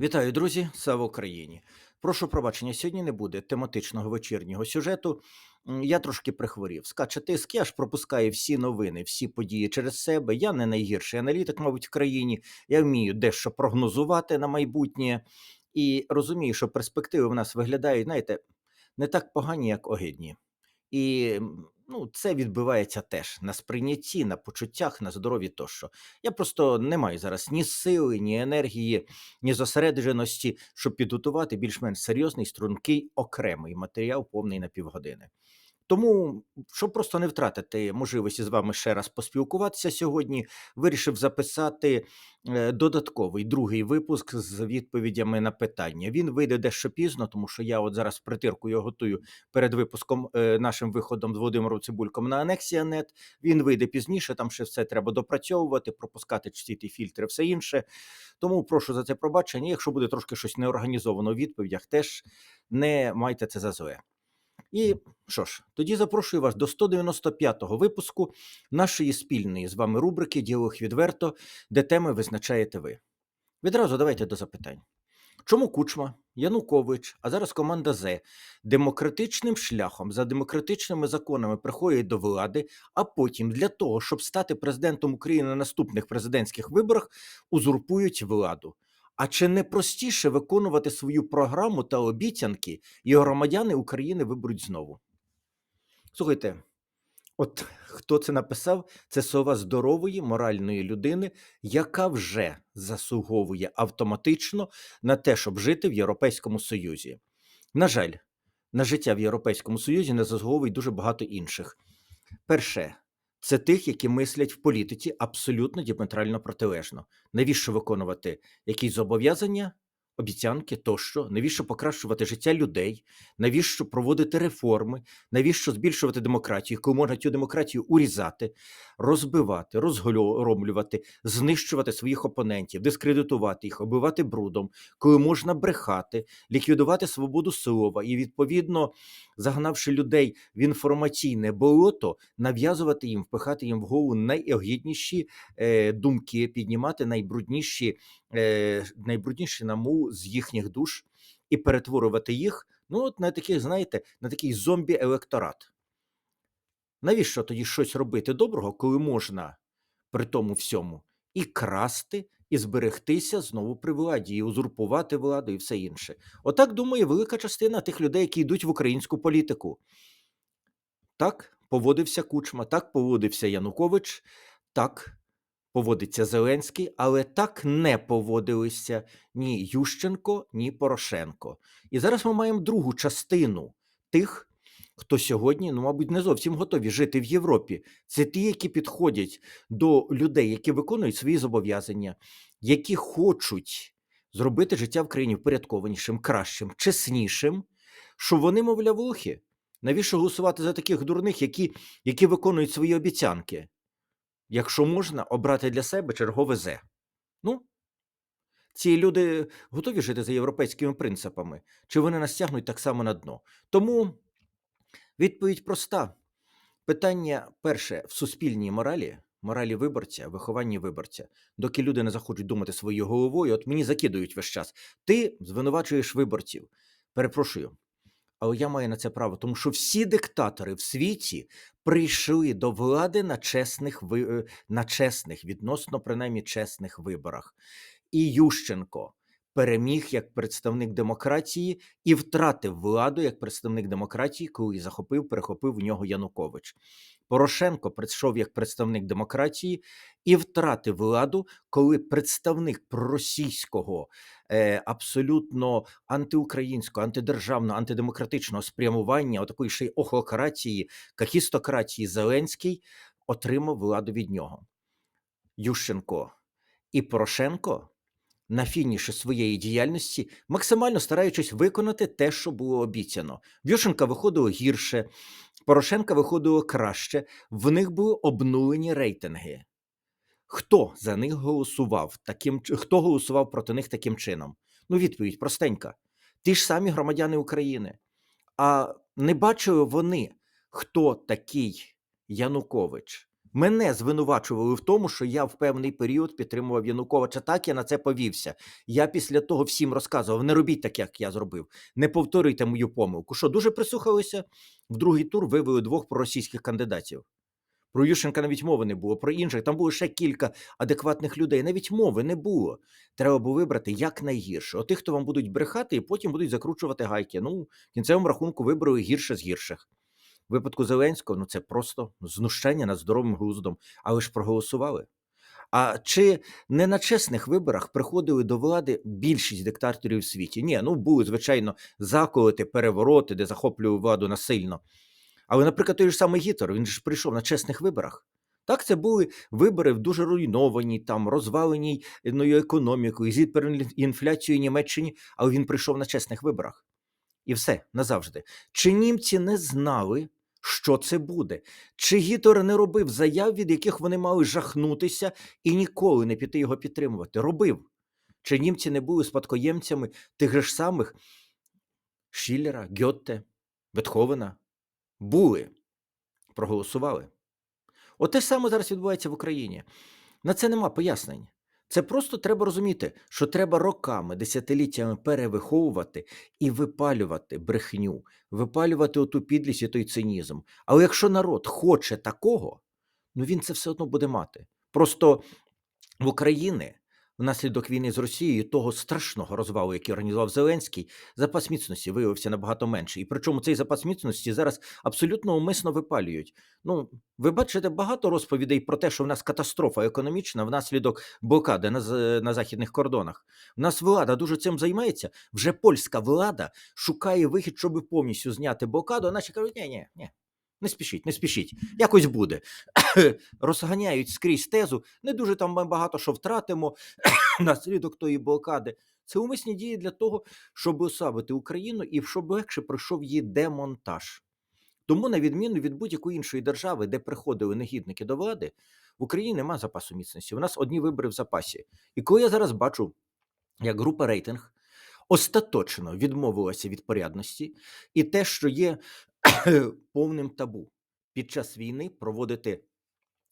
Вітаю, друзі! Слава Україні! Прошу пробачення, сьогодні не буде тематичного вечірнього сюжету. Я трошки прихворів. Скаче тиск, я ж пропускаю всі новини, всі події через себе. Я не найгірший аналітик, мабуть, в країні. Я вмію дещо прогнозувати на майбутнє і розумію, що перспективи в нас виглядають, знаєте, не так погані, як огидні. І ну, це відбивається теж на сприйнятті, на почуттях, на здоров'ї тощо. Я просто не маю зараз ні сили, ні енергії, ні зосередженості, щоб підготувати більш-менш серйозний, стрункий окремий матеріал, повний на півгодини. Тому, щоб просто не втратити можливості з вами ще раз поспілкуватися сьогодні, вирішив записати е, додатковий другий випуск з відповідями на питання. Він вийде дещо пізно, тому що я от зараз притирку його готую перед випуском е, нашим виходом з Володимиром Цибульком на Анексія.нет. Він вийде пізніше, там ще все треба допрацьовувати, пропускати чтіти фільтри, все інше. Тому прошу за це пробачення. Якщо буде трошки щось неорганізовано у відповідях, теж не майте це за зле. І що ж, тоді запрошую вас до 195-го випуску нашої спільної з вами рубрики Діалог відверто, де теми визначаєте ви. Відразу давайте до запитань. Чому Кучма, Янукович, а зараз команда З демократичним шляхом за демократичними законами приходять до влади, а потім для того, щоб стати президентом України на наступних президентських виборах, узурпують владу? А чи не простіше виконувати свою програму та обіцянки, і громадяни України виберуть знову? Слухайте, от хто це написав? Це слова здорової моральної людини, яка вже заслуговує автоматично на те, щоб жити в Європейському Союзі. На жаль, на життя в Європейському Союзі не заслуговують дуже багато інших. Перше, це тих, які мислять в політиці абсолютно діаметрально протилежно. Навіщо виконувати якісь зобов'язання, обіцянки тощо? Навіщо покращувати життя людей? Навіщо проводити реформи? Навіщо збільшувати демократію, коли можна цю демократію урізати, розбивати, розгромлювати, знищувати своїх опонентів, дискредитувати їх, оббивати брудом, коли можна брехати, ліквідувати свободу слова і, відповідно, загнавши людей в інформаційне болото, нав'язувати їм, впихати їм в голову найогідніші е, думки, піднімати найбрудніші, е, найбрудніші наму з їхніх душ і перетворювати їх ну, от на таких, знаєте, на такий зомбі-електорат. Навіщо тоді щось робити доброго, коли можна при тому всьому і красти, і зберегтися знову при владі, і узурпувати владу, і все інше? Отак думає велика частина тих людей, які йдуть в українську політику. Так поводився Кучма, так поводився Янукович, так поводиться Зеленський, але так не поводилися ні Ющенко, ні Порошенко. І зараз ми маємо другу частину тих, хто сьогодні, ну, мабуть, не зовсім готові жити в Європі. Це ті, які підходять до людей, які виконують свої зобов'язання, які хочуть зробити життя в країні впорядкованішим, кращим, чеснішим, що вони, мовляв, лохи. Навіщо голосувати за таких дурних, які, які виконують свої обіцянки? Якщо можна обрати для себе чергове зе. Ну, ці люди готові жити за європейськими принципами, чи вони нас тягнуть так само на дно? Тому відповідь проста. Питання перше в суспільній моралі, моралі виборця, вихованні виборця. Доки люди не захочуть думати своєю головою, от мені закидують весь час. Ти звинувачуєш виборців. Перепрошую. Але я маю на це право, тому що всі диктатори в світі прийшли до влади на чесних, е, на чесних, відносно принаймні чесних виборах. І Ющенко переміг як представник демократії і втратив владу як представник демократії, коли захопив, перехопив у нього Янукович. Порошенко прийшов як представник демократії і втратив владу, коли представник проросійського, абсолютно антиукраїнського, антидержавного, антидемократичного спрямування, отакої ще й охлократії, кахістократії Зеленський отримав владу від нього. Ющенко і Порошенко на фініші своєї діяльності, максимально стараючись виконати те, що було обіцяно. В Ющенка виходило гірше, Порошенка виходило краще, в них були обнулені рейтинги. Хто за них голосував таким хто голосував проти них таким чином? Ну, відповідь простенька. Ті ж самі громадяни України. А не бачили вони, хто такий Янукович. Мене звинувачували в тому, що я в певний період підтримував Януковича. Так я на це повівся. Я після того всім розказував: не робіть так, як я зробив. Не повторюйте мою помилку. Що дуже прислухалися? В другий тур вивели двох проросійських кандидатів. Про Ющенка навіть мови не було, про інших там було ще кілька адекватних людей. Навіть мови не було. Треба було вибрати як якнайгірше. Отих, хто вам будуть брехати, і потім будуть закручувати гайки. Ну, в кінцевому рахунку вибрали гірше з гірших. В випадку Зеленського, ну це просто знущання над здоровим глуздом. Але ж проголосували. А чи не на чесних виборах приходили до влади більшість диктаторів в світі? Ні, ну були, звичайно, заколоти, перевороти, де захоплювали владу насильно. Але, наприклад, той ж самий Гітлер, він ж прийшов на чесних виборах. Так, це були вибори в дуже руйнованій, там розваленій ну, економікою, з гіперінфляцією Німеччині, але він прийшов на чесних виборах. І все назавжди. Чи німці не знали, що це буде? Чи Гітлер не робив заяв, від яких вони мали жахнутися і ніколи не піти його підтримувати? Робив. Чи німці не були спадкоємцями тих же ж самих Шіллера, Гьотте, Бетховена? Були, проголосували. От те ж саме зараз відбувається в Україні. На це нема пояснень. Це просто треба розуміти, що треба роками, десятиліттями перевиховувати і випалювати брехню, випалювати оту підлість і той цинізм. Але якщо народ хоче такого, ну він це все одно буде мати. Просто в Україні внаслідок війни з Росією того страшного розвалу, який організував Зеленський, запас міцності виявився набагато менший. І причому цей запас міцності зараз абсолютно умисно випалюють. Ну, ви бачите багато розповідей про те, що в нас катастрофа економічна внаслідок блокади на, на західних кордонах. В нас влада дуже цим займається. Вже польська влада шукає вихід, щоб повністю зняти блокаду. А наші кажуть, ні, ні, ні. Не спішіть, не спішіть, якось буде. Розганяють скрізь тезу, не дуже там ми багато що втратимо наслідок тої блокади. Це умисні дії для того, щоб ослабити Україну і щоб легше пройшов її демонтаж. Тому, на відміну від будь-якої іншої держави, де приходили негідники до влади, в Україні немає запасу міцності. У нас одні вибори в запасі. І коли я зараз бачу, як група рейтинг остаточно відмовилася від порядності, і те, що є повним табу під час війни проводити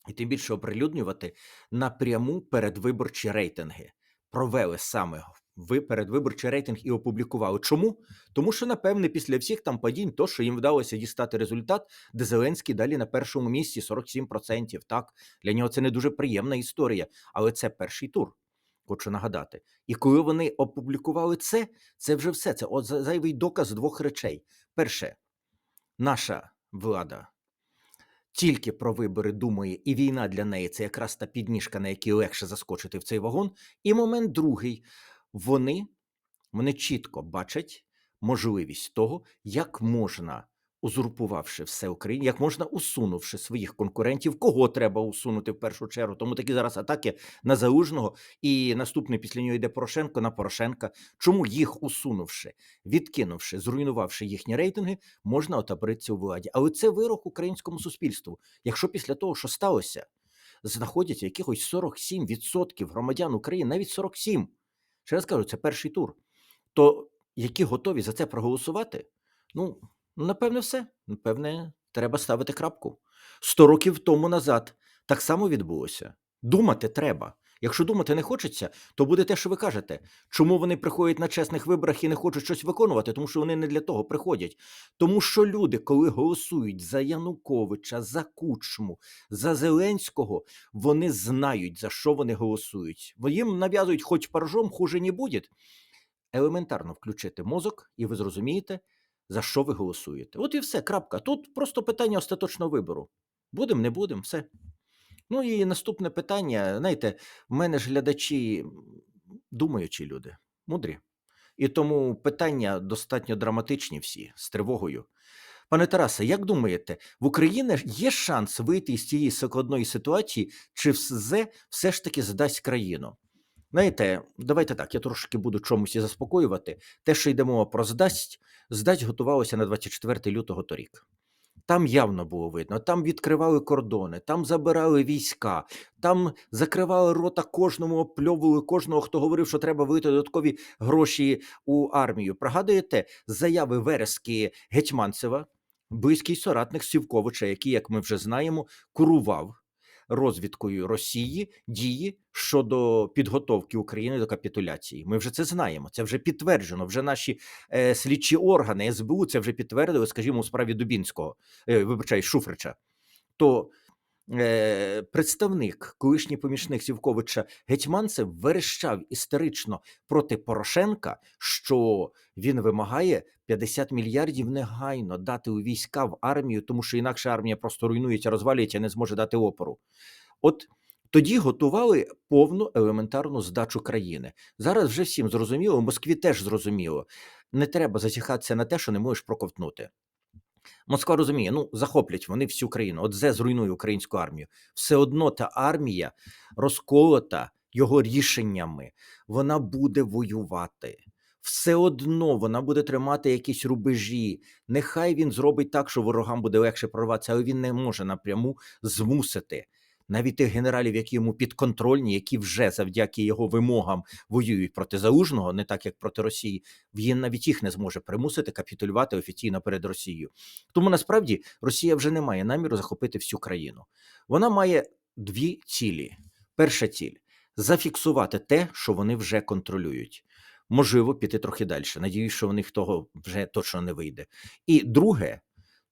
і тим більше оприлюднювати напряму передвиборчі рейтинги. Провели саме ви передвиборчий рейтинг і опублікували. Чому? Тому що, напевне, після всіх там падінь, то що їм вдалося дістати результат, де Зеленський далі на першому місці 47%. Так, для нього це не дуже приємна історія, але це перший тур. Хочу нагадати. І коли вони опублікували це, це вже все. Це от зайвий доказ двох речей. Перше, наша влада тільки про вибори думає, і війна для неї це якраз та підніжка, на якій легше заскочити в цей вагон. І момент другий. Вони, вони чітко бачать можливість того, як можна, узурпувавши все Україні, як можна усунувши своїх конкурентів, кого треба усунути в першу чергу. Тому такі зараз атаки на Залужного, і наступний після нього йде Порошенко на Порошенка. Чому їх усунувши, відкинувши, зруйнувавши їхні рейтинги, можна отабритися у владі. Але це вирок українському суспільству. Якщо після того, що сталося, знаходяться якихось 47% громадян України, навіть 47%, ще раз кажу, це перший тур, то які готові за це проголосувати, ну, ну, напевне, все. Напевне, треба ставити крапку. 100 років тому назад так само відбулося. Думати треба. Якщо думати не хочеться, то буде те, що ви кажете. Чому вони приходять на чесних виборах і не хочуть щось виконувати? Тому що вони не для того приходять. Тому що люди, коли голосують за Януковича, за Кучму, за Зеленського, вони знають, за що вони голосують. Їм нав'язують, хоч паржом, хуже не буде. Елементарно включити мозок, і ви зрозумієте, за що ви голосуєте. От і все, крапка. Тут просто питання остаточного вибору. Будем, не будем, все. Ну і наступне питання. Знаєте, в мене ж глядачі думаючі люди, мудрі. І тому питання достатньо драматичні всі, з тривогою. Пане Тарасе, як думаєте, в Україні є шанс вийти із цієї складної ситуації, чи все, все ж таки здасть країну? Знаєте, давайте так, я трошки буду чомусь і заспокоювати. Те, що йде мова про здасть, здасть готувалося на 24 лютого торік. Там явно було видно, там відкривали кордони, там забирали війська, там закривали рота кожному, опльовували кожного, хто говорив, що треба вилити додаткові гроші у армію. Пригадуєте заяви Верески Гетьманцева, близький соратник Сівковича, який, як ми вже знаємо, курував розвідкою Росії дії щодо підготовки України до капітуляції. Ми вже це знаємо. Це вже підтверджено. Вже наші е, слідчі органи СБУ це вже підтвердили, скажімо, у справі Дубінського, е, вибачай, Шуфрича. То е, представник, колишній помічник Сівковича Гетьманцев верещав істерично проти Порошенка, що він вимагає 50 мільярдів негайно дати у війська в армію, тому що інакше армія просто руйнується, розвалюється, не зможе дати опору. От тоді готували повну елементарну здачу країни. Зараз вже всім зрозуміло, Москві теж зрозуміло. Не треба зазіхатися на те, що не можеш проковтнути. Москва розуміє, ну захоплять вони всю країну. От зе зруйнує українську армію. Все одно та армія розколота його рішеннями, вона буде воювати. Все одно вона буде тримати якісь рубежі. Нехай він зробить так, що ворогам буде легше прорватися, але він не може напряму змусити навіть тих генералів, які йому підконтрольні, які вже завдяки його вимогам воюють проти залужного, не так як проти Росії. Він навіть їх не зможе примусити капітулювати офіційно перед Росією. Тому насправді Росія вже не має наміру захопити всю країну. Вона має дві цілі. Перша ціль зафіксувати те, що вони вже контролюють. Можливо, піти трохи далі. Надіюсь, що в них того вже точно не вийде. І друге,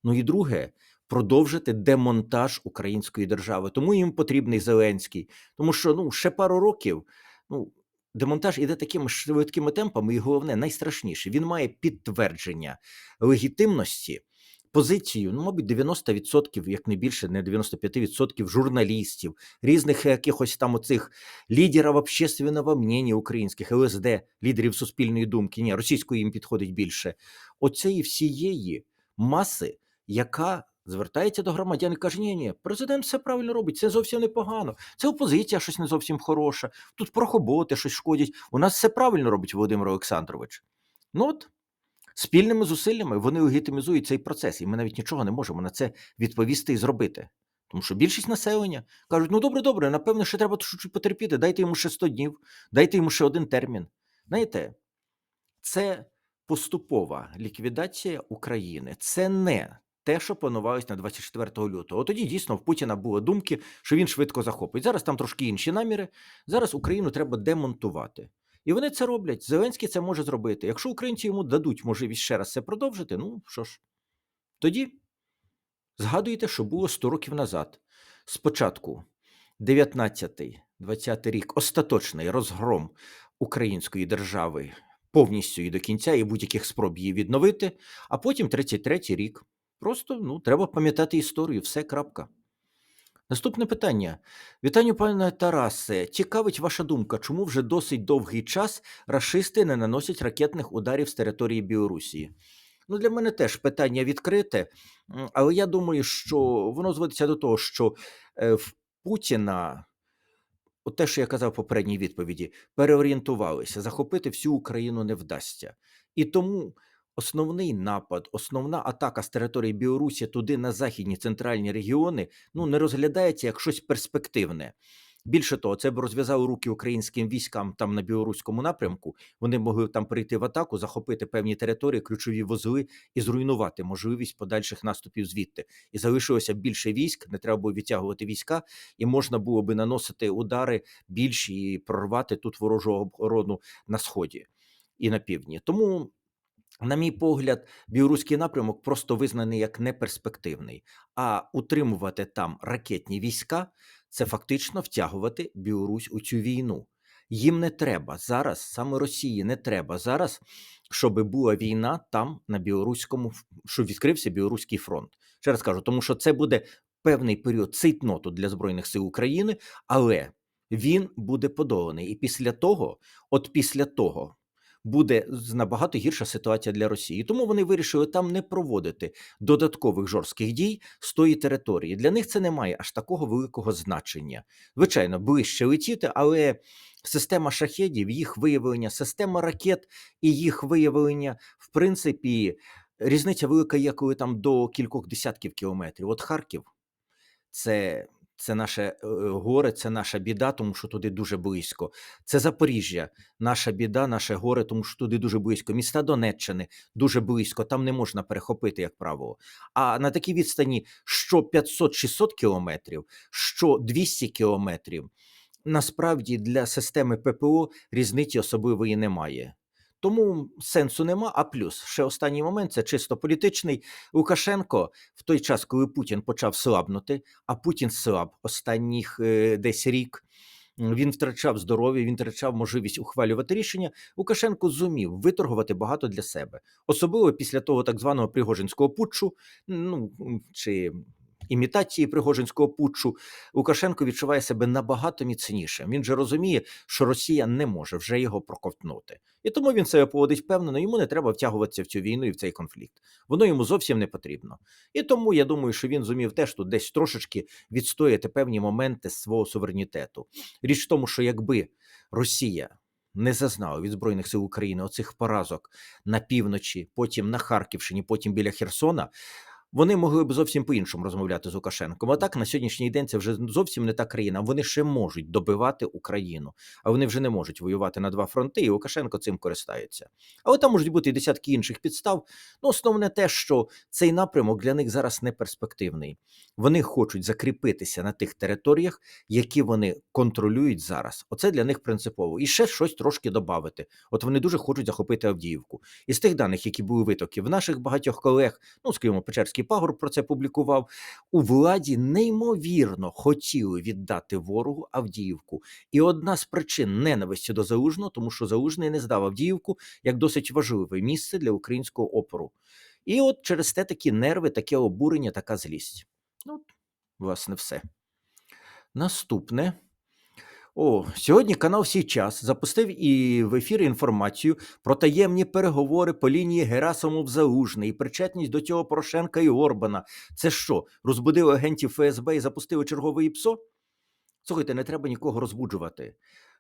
ну і друге, продовжити демонтаж української держави. Тому їм потрібний Зеленський, тому що ну ще пару років. Ну демонтаж іде такими швидкими темпами, і головне, найстрашніше, він має підтвердження легітимності. Позицію, ну, мабуть, 90%, як не більше, не 95% журналістів, різних якихось там оцих лідерів общественного мнення українських, ЛСД, лідерів суспільної думки, ні, російської їм підходить більше. Оцеї всієї маси, яка звертається до громадян і каже: ні, ні, президент все правильно робить, це зовсім непогано. Це опозиція щось не зовсім хороша. Тут прохоботи щось шкодять. У нас все правильно робить Володимир Олександрович. Ну от спільними зусиллями вони легітимізують цей процес, і ми навіть нічого не можемо на це відповісти і зробити. Тому що більшість населення кажуть: ну добре, добре, напевно, ще треба чуть потерпіти, дайте йому ще 100 днів, дайте йому ще один термін. Знаєте, це поступова ліквідація України. Це не те, що планувалось на 24 лютого. От тоді дійсно в Путіна були думки, що він швидко захопить. Зараз там трошки інші наміри. Зараз Україну треба демонтувати. І вони це роблять. Зеленський це може зробити. Якщо українці йому дадуть можливість ще раз це продовжити, ну що ж, тоді згадуйте, що було 100 років назад. Спочатку 19-20 рік остаточний розгром української держави повністю і до кінця, і будь-яких спроб її відновити, а потім 33-й рік. Просто ну, треба пам'ятати історію, все крапка. Наступне питання. Вітаю, пане Тарасе. Цікавить ваша думка, чому вже досить довгий час рашисти не наносять ракетних ударів з території Білорусі? Ну, для мене теж питання відкрите, але я думаю, що воно зводиться до того, що е, в Путіна, от те, що я казав в попередній відповіді, переорієнтувалися, захопити всю Україну не вдасться. І тому Основний напад, основна атака з території Білорусі туди на західні центральні регіони ну не розглядається як щось перспективне. Більше того, це б розв'язало руки українським військам там на білоруському напрямку. Вони могли там прийти в атаку, захопити певні території, ключові вузли і зруйнувати можливість подальших наступів звідти. І залишилося більше військ, не треба було відтягувати війська, і можна було би наносити удари більші і прорвати тут ворожу оборону на сході і на півдні. Тому. На мій погляд, білоруський напрямок просто визнаний як неперспективний, а утримувати там ракетні війська це фактично втягувати Білорусь у цю війну. Їм не треба зараз, саме Росії не треба зараз, щоб була війна там на білоруському щоб відкрився білоруський фронт. Ще раз кажу, тому що це буде певний період цейтноту для збройних сил України, але він буде подоланий. І після того, от після того буде набагато гірша ситуація для Росії. Тому вони вирішили там не проводити додаткових жорстких дій з тої території. Для них це не має аж такого великого значення. Звичайно, ближче летіти, але система шахедів, їх виявлення, система ракет і їх виявлення, в принципі, різниця велика є, коли там до кількох десятків кілометрів. От Харків це. Це наше е, горе, це наша біда, тому що туди дуже близько. Це Запоріжжя, наша біда, наше горе, тому що туди дуже близько. Міста Донеччини дуже близько, там не можна перехопити, як правило. А на такій відстані що 500-600 кілометрів, що 200 кілометрів, насправді для системи ППО різниці особливої немає. Тому сенсу нема. А плюс ще останній момент це чисто політичний. Лукашенко в той час, коли Путін почав слабнути, а Путін слаб останніх е, десь рік. Він втрачав здоров'я, він втрачав можливість ухвалювати рішення. Лукашенко зумів виторгувати багато для себе, особливо після того так званого Пригожинського путчу, ну чи імітації Пригожинського путчу. Лукашенко відчуває себе набагато міцнішим. Він же розуміє, що Росія не може вже його проковтнути. І тому він себе поводить впевнено, йому не треба втягуватися в цю війну і в цей конфлікт. Воно йому зовсім не потрібно. І тому я думаю, що він зумів теж тут десь трошечки відстояти певні моменти свого суверенітету. Річ в тому, що якби Росія не зазнала від Збройних сил України оцих поразок на півночі, потім на Харківщині, потім біля Херсона. Вони могли б зовсім по-іншому розмовляти з Лукашенком. А так на сьогоднішній день це вже зовсім не та країна. Вони ще можуть добивати Україну, а вони вже не можуть воювати на два фронти, і Лукашенко цим користається. Але там можуть бути і десятки інших підстав. Ну, основне те, що цей напрямок для них зараз не перспективний. Вони хочуть закріпитися на тих територіях, які вони контролюють зараз. Оце для них принципово. І ще щось трошки додати. От вони дуже хочуть захопити Авдіївку. Із тих даних, які були витоки в наших багатьох колег, ну скажімо, Печерський пагорб про це публікував. У владі неймовірно хотіли віддати ворогу Авдіївку. І одна з причин ненависті до Залужного, тому що Залужний не здав Авдіївку як досить важливе місце для українського опору. І от через те такі нерви, таке обурення, така злість. Ну, власне, все. Наступне. О, сьогодні канал «Сій час» запустив і в ефір інформацію про таємні переговори по лінії Герасимов Залужний і причетність до цього Порошенка і Орбана. Це що, розбудили агентів ФСБ і запустили чергове ІПСО? Слухайте, не треба нікого розбуджувати.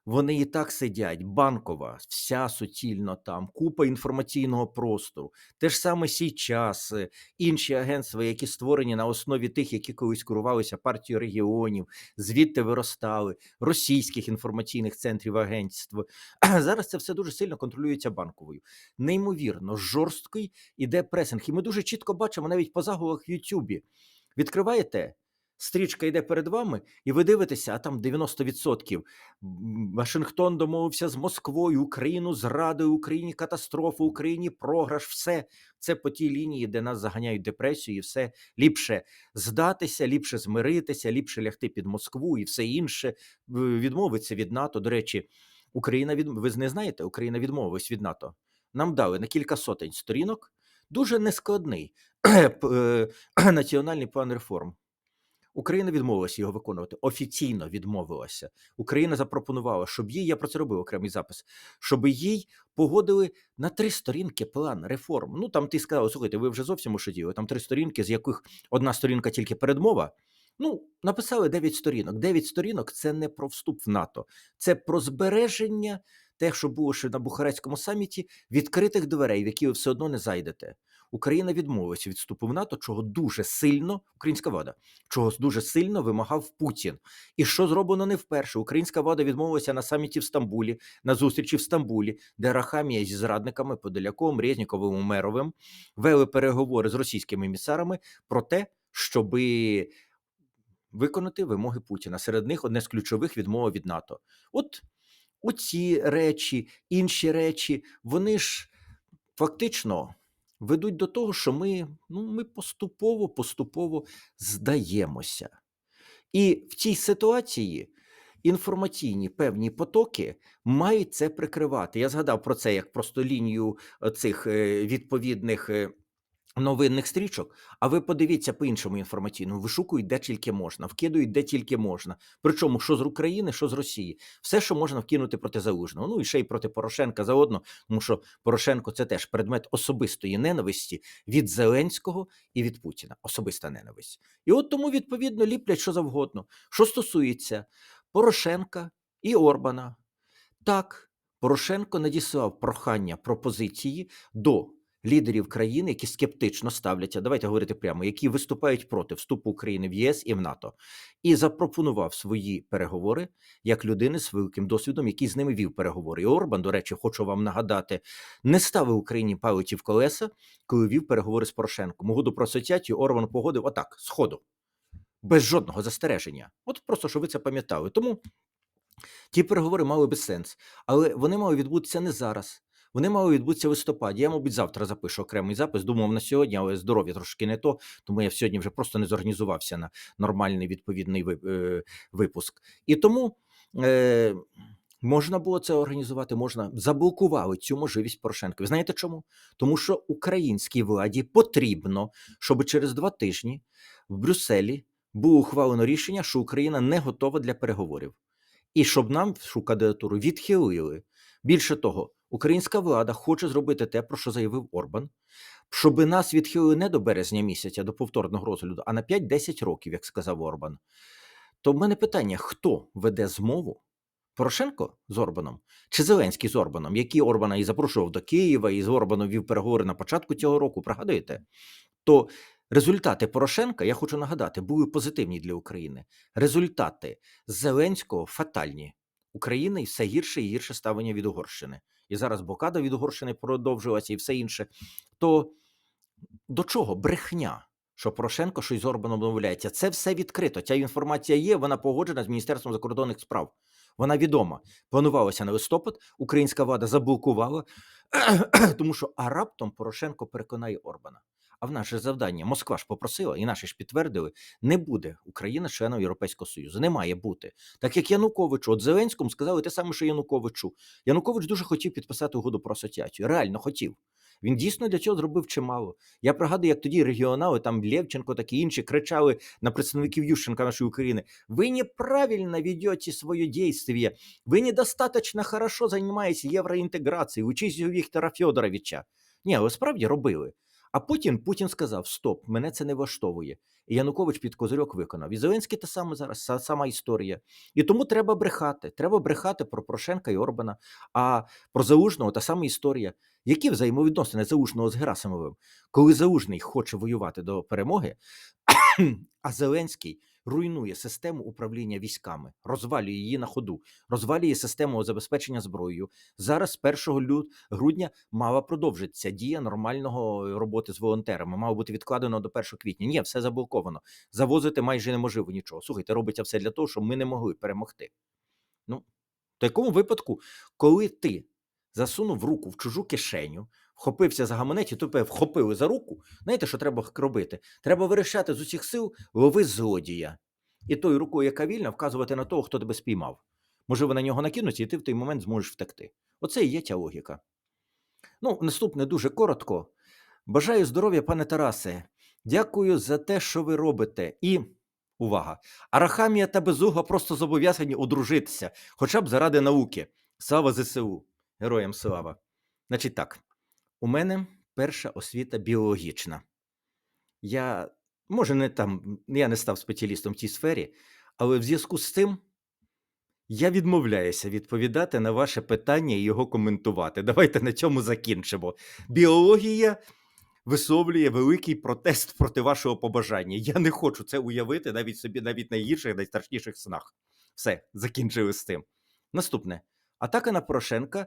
Вони і так сидять, банкова, вся суцільно там, купа інформаційного простору. Те ж саме «Сійчас», е, інші агентства, які створені на основі тих, які колись керувалися партією регіонів, звідти виростали, російських інформаційних центрів агентств. Зараз це все дуже сильно контролюється банковою. Неймовірно, жорсткий іде пресинг. І ми дуже чітко бачимо навіть по заголовках в Ютубі. Відкриваєте, стрічка йде перед вами, і ви дивитеся, а там 90%. Вашингтон домовився з Москвою, Україну зрадою, Україні катастрофу, Україні програш, все. Це по тій лінії, де нас заганяють депресію, і все ліпше здатися, ліпше змиритися, ліпше лягти під Москву і все інше, в- відмовитися від НАТО. До речі, Україна від ви не знаєте, Україна відмовилась від НАТО. Нам дали на кілька сотень сторінок дуже нескладний е, національний план реформ. Україна відмовилася його виконувати. Офіційно відмовилася. Україна запропонувала, щоб їй, я про це робив окремий запис, щоб їй погодили на три сторінки план реформ. Ну там ти сказав, слухайте, ви вже зовсім ушеділи. Там три сторінки, з яких одна сторінка тільки передмова. Ну, написали 9 сторінок. 9 сторінок це не про вступ в НАТО, це про збереження те, що було ще на Бухарецькому саміті, відкритих дверей, в які ви все одно не зайдете. Україна відмовилася від вступу в НАТО, чого дуже сильно українська влада, чого дуже сильно вимагав Путін. І що зроблено не вперше. Українська влада відмовилася на саміті в Стамбулі, на зустрічі в Стамбулі, де Рахамія зі зрадниками Подоляковим, Резніковим, Умеровим вели переговори з російськими емісарами про те, щоби виконати вимоги Путіна. Серед них одне з ключових відмова від НАТО. От оці речі, інші речі, вони ж фактично ведуть до того, що ми, ну, ми поступово, поступово здаємося. І в цій ситуації інформаційні певні потоки мають це прикривати. Я згадав про це як просто лінію е, цих е, відповідних. Новинних стрічок, а ви подивіться по іншому інформаційному, вишукують де тільки можна, вкидують де тільки можна. Причому що з України, що з Росії, все, що можна вкинути проти Залужного. Ну і ще й проти Порошенка заодно, тому що Порошенко це теж предмет особистої ненависті від Зеленського і від Путіна. Особиста ненависть. І от тому відповідно ліплять що завгодно. Що стосується Порошенка і Орбана, так Порошенко надіслав прохання пропозиції до лідерів країн, які скептично ставляться, давайте говорити прямо, які виступають проти вступу України в ЄС і в НАТО, і запропонував свої переговори як людини з великим досвідом, який з ними вів переговори. І Орбан, до речі, хочу вам нагадати, не ставив Україні палиці в колеса, коли вів переговори з Порошенком. Угоду про асоціацію Орбан погодив отак, сходу, без жодного застереження. От просто щоб ви це пам'ятали. Тому ті переговори мали би сенс, але вони мали відбутися не зараз. Вони мали відбутися в листопаді. Я, мабуть, завтра запишу окремий запис. Думав на сьогодні, але здоров'я трошки не то, тому я сьогодні вже просто не зорганізувався на нормальний відповідний е, випуск. І тому е, можна було це організувати, можна заблокували цю можливість Порошенкові. Знаєте чому? Тому що українській владі потрібно, щоб через два тижні в Брюсселі було ухвалено рішення, що Україна не готова для переговорів, і щоб нам цю кандидатуру відхилили. Більше того, українська влада хоче зробити те, про що заявив Орбан, щоб нас відхилили не до березня місяця, до повторного розгляду, а на 5-10 років, як сказав Орбан. То в мене питання: хто веде змову? Порошенко з Орбаном чи Зеленський з Орбаном, який Орбана і запрошував до Києва, і з Орбаном вів переговори на початку цього року, пригадуєте? То результати Порошенка, я хочу нагадати, були позитивні для України. Результати Зеленського фатальні. України все гірше і гірше ставлення від Угорщини. І зараз блокада від Угорщини продовжилася і все інше. То до чого брехня? Що Порошенко щось з Орбаном домовляється. Це все відкрито. Ця інформація є, вона погоджена з Міністерством закордонних справ. Вона відома. Планувалася на листопад, українська влада заблокувала, тому що а раптом Порошенко переконає Орбана. А в наше завдання Москва ж попросила, і наші ж підтвердили, не буде Україна членом Європейського Союзу. Не має бути. Так як Януковичу, от Зеленському сказали те саме, що Януковичу. Янукович дуже хотів підписати угоду про асоціацію. Реально хотів. Він дійсно для цього зробив чимало. Я пригадую, як тоді регіонали, там Лєвченко, такі інші кричали на представників Ющенка нашої України: ви неправильно ведете своє дійство, ви недостаточно хорошо займаєтесь євроінтеграцією, учись у Віктора Федоровича. Ні, але справді робили. А потім Путін сказав: Стоп, мене це не влаштовує. І Янукович під козирьок виконав. І Зеленський те саме зараз, сама історія. І тому треба брехати. Треба брехати про Порошенка і Орбана. А про Залужного та сама історія. Які взаємовідносини Залужного з Герасимовим? Коли Залужний хоче воювати до перемоги, а Зеленський руйнує систему управління військами, розвалює її на ходу, розвалює систему забезпечення зброєю. Зараз, 1 лю- грудня, мала продовжитися дія нормального роботи з волонтерами. Мало бути відкладено до 1 квітня. Ні, все заблоковано. Завозити майже неможливо нічого. Слухайте, робиться все для того, щоб ми не могли перемогти. Ну, в такому випадку, коли ти засунув руку в чужу кишеню, вхопився за гаманець і тебе вхопили за руку, знаєте, що треба робити? Треба вирішати з усіх сил лови злодія. І тою рукою, яка вільна, вказувати на того, хто тебе спіймав. Можливо, на нього накинуться, і ти в той момент зможеш втекти. Оце і є ця логіка. Ну, наступне дуже коротко. Бажаю здоров'я, пане Тарасе. Дякую за те, що ви робите. І увага! Арахамія та Безуга просто зобов'язані одружитися, хоча б заради науки. Слава ЗСУ! Героям слава! Значить так, у мене перша освіта біологічна. Я, може, не там, я не став спеціалістом в цій сфері, але в зв'язку з цим я відмовляюся відповідати на ваше питання і його коментувати. Давайте на цьому закінчимо. Біологія висловлює великий протест проти вашого побажання. Я не хочу це уявити навіть собі, навіть найгірших, найстрашніших снах. Все, закінчили з тим. Наступне. Атака на Порошенка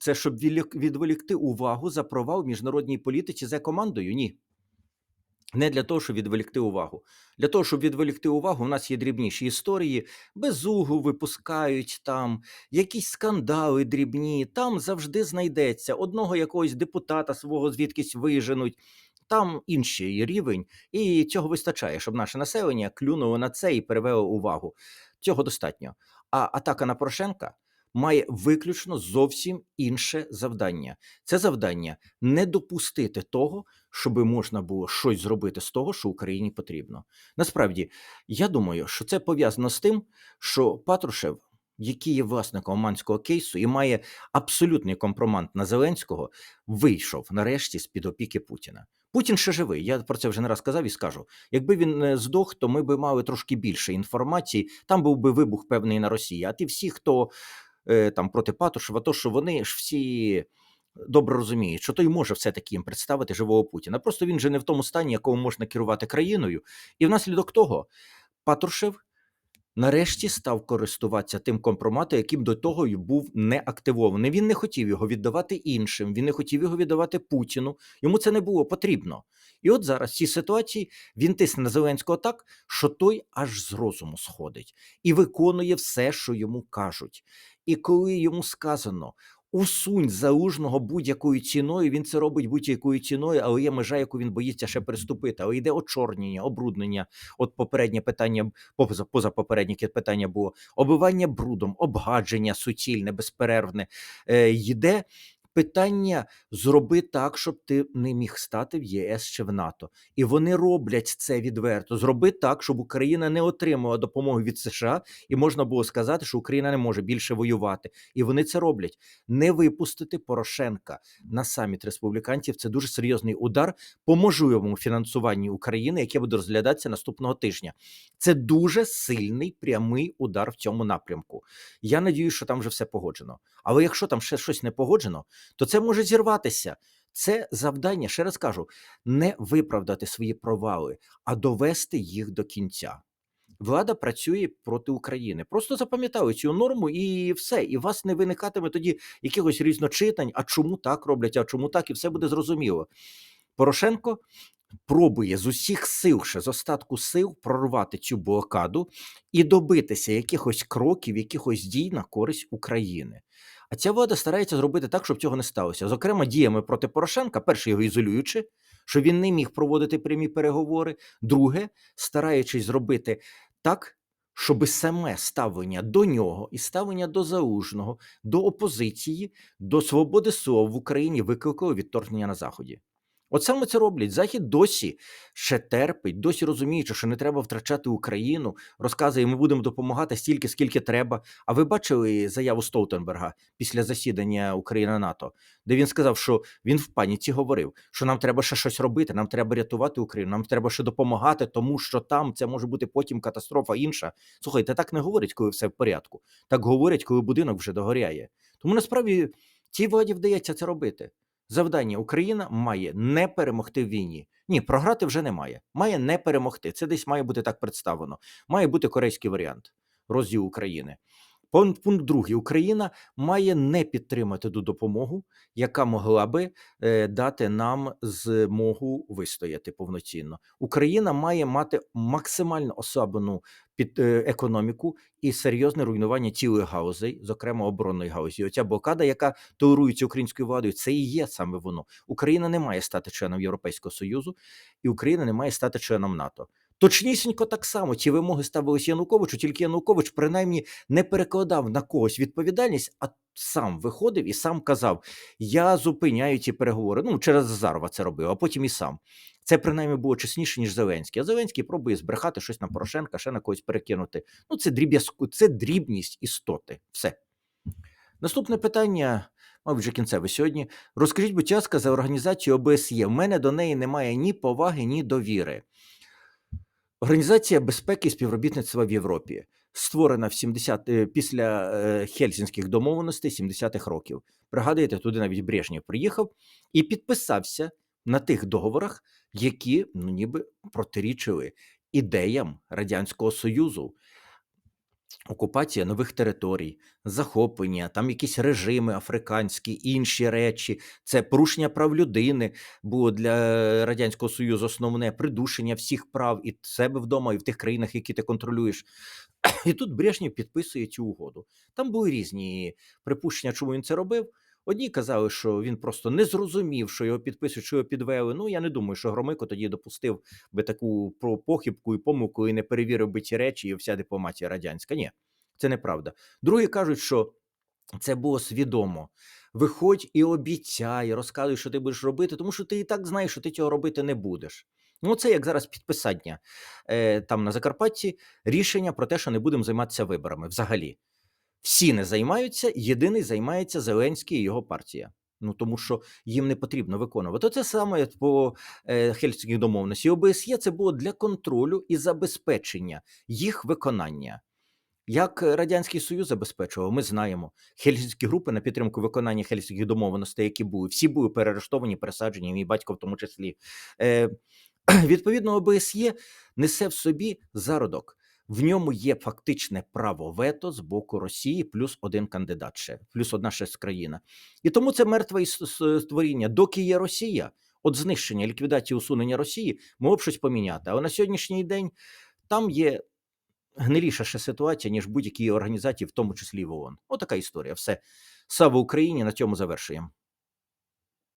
це щоб відволікти увагу за провал міжнародній політиці за командою? Ні. Не для того, щоб відволікти увагу. Для того, щоб відволікти увагу, у нас є дрібніші історії. Безугу випускають там, якісь скандали дрібні. Там завжди знайдеться одного якогось депутата свого звідкись виженуть. Там інший рівень, і цього вистачає, щоб наше населення клюнуло на це і перевело увагу. Цього достатньо. А атака на Порошенка має виключно зовсім інше завдання. Це завдання не допустити того, щоб можна було щось зробити з того, що Україні потрібно. Насправді, я думаю, що це пов'язано з тим, що Патрушев, який є власником Оманського кейсу і має абсолютний компромат на Зеленського, вийшов нарешті з під опіки Путіна. Путін ще живий. Я про це вже не раз казав і скажу. Якби він не здох, то ми б мали трошки більше інформації. Там був би вибух певний на Росії. А ті всі, хто там проти Патрушева, то що вони ж всі добре розуміють, що той може все-таки їм представити живого Путіна. Просто він же не в тому стані, якому можна керувати країною. І внаслідок того Патрушев нарешті став користуватися тим компроматом, яким до того й був не активований. Він не хотів його віддавати іншим, він не хотів його віддавати Путіну. Йому це не було потрібно. І от зараз в цій ситуації він тисне на Зеленського так, що той аж з розуму сходить і виконує все, що йому кажуть. І коли йому сказано. Усунь залужного будь-якою ціною. Він це робить будь-якою ціною, але є межа, яку він боїться ще переступити. Але йде очорнення, обруднення. От попереднє питання, поза, поза попереднє питання було обивання брудом, обгадження суцільне, безперервне. Е, Йде питання зроби так, щоб ти не міг стати в ЄС чи в НАТО. І вони роблять це відверто. Зроби так, щоб Україна не отримала допомоги від США, і можна було сказати, що Україна не може більше воювати. І вони це роблять. Не випустити Порошенка на саміт республіканців. Це дуже серйозний удар по можливому фінансуванні України, яке буде розглядатися наступного тижня. Це дуже сильний прямий удар в цьому напрямку. Я надію, що там вже все погоджено. Але якщо там ще щось не погоджено, то це може зірватися. Це завдання, ще раз кажу, не виправдати свої провали, а довести їх до кінця. Влада працює проти України. Просто запам'ятали цю норму і все. І у вас не виникатиме тоді якихось різночитань, а чому так роблять, а чому так, і все буде зрозуміло. Порошенко пробує з усіх сил, ще з остатку сил прорвати цю блокаду і добитися якихось кроків, якихось дій на користь України. А ця влада старається зробити так, щоб цього не сталося. Зокрема, діями проти Порошенка, перше його ізолюючи, що він не міг проводити прямі переговори. Друге, стараючись зробити так, щоб саме ставлення до нього і ставлення до залужного, до опозиції, до свободи слова в Україні викликало відторгнення на заході. От саме це роблять. Захід досі ще терпить, досі розуміючи, що не треба втрачати Україну, розказує, ми будемо допомагати стільки, скільки треба. А ви бачили заяву Столтенберга після засідання Україна НАТО, де він сказав, що він в паніці говорив, що нам треба ще щось робити, нам треба рятувати Україну, нам треба ще допомагати, тому що там це може бути потім катастрофа інша. Слухайте, так не говорять, коли все в порядку. Так говорять, коли будинок вже догоряє. Тому насправді цій владі вдається це робити. Завдання Україна має не перемогти в війні. Ні, програти вже немає. Має не перемогти. Це десь має бути так представлено. Має бути корейський варіант розділ України. Пункт другий. Україна має не підтримати ту допомогу, яка могла би е, дати нам змогу вистояти повноцінно. Україна має мати максимально ослаблену під е, економіку і серйозне руйнування цілих гаузей, зокрема оборонної гаузі. Оця блокада, яка толерується українською владою, це і є саме воно. Україна не має стати членом Європейського союзу, і Україна не має стати членом НАТО. Точнісінько так само ці вимоги ставилися Януковичу, тільки Янукович принаймні не перекладав на когось відповідальність, а сам виходив і сам казав: Я зупиняю ці переговори. Ну через Зазарова це робив, а потім і сам. Це принаймні було чесніше, ніж Зеленський. А Зеленський пробує збрехати щось на Порошенка, ще на когось перекинути. Ну, це дріб'язку, це дрібність істоти. Все. Наступне питання. Мабуть, вже кінцеве сьогодні. Розкажіть, будь ласка, за організацію ОБСЄ. У мене до неї немає ні поваги, ні довіри. Організація безпеки і співробітництва в Європі створена в 70 е, після е, Хельсінських домовленостей 70-х років. Пригадуєте, туди навіть Брежнєв приїхав і підписався на тих договорах, які ну ніби протирічили ідеям Радянського Союзу. Окупація нових територій, захоплення, там якісь режими африканські, інші речі, це порушення прав людини було для радянського союзу основне придушення всіх прав і себе вдома, і в тих країнах, які ти контролюєш. І тут Брежнєв підписує цю угоду. Там були різні припущення, чому він це робив. Одні казали, що він просто не зрозумів, що його підписують, що його підвели. Ну я не думаю, що Громико тоді допустив би таку похибку і помилку і не перевірив би ці речі, і вся дипломатія радянська. Ні, це неправда. Другі кажуть, що це було свідомо. Виходь і обіцяй, розказуй, що ти будеш робити, тому що ти і так знаєш, що ти цього робити не будеш. Ну, це як зараз підписання е, там на Закарпатті рішення про те, що не будемо займатися виборами взагалі. Всі не займаються, єдиний займається Зеленський і його партія. Ну тому що їм не потрібно виконувати. Це саме по е, Хельсінських домовленості. ОБСЄ це було для контролю і забезпечення їх виконання. Як Радянський Союз забезпечував, ми знаємо. Хельсінські групи на підтримку виконання хельсінських домовленостей, які були, всі були переарештовані, пересаджені, мій батько в тому числі. Е, відповідно, ОБСЄ несе в собі зародок. В ньому є фактичне право вето з боку Росії, плюс один кандидат ще, плюс одна ще з країна. І тому це мертве створіння. Доки є Росія, от знищення, ліквідація, усунення Росії, б щось поміняти. Але на сьогоднішній день там є гниліша ще ситуація, ніж будь-які організації, в тому числі в ООН. Отака історія. Все. Слава Україні! На цьому завершуємо.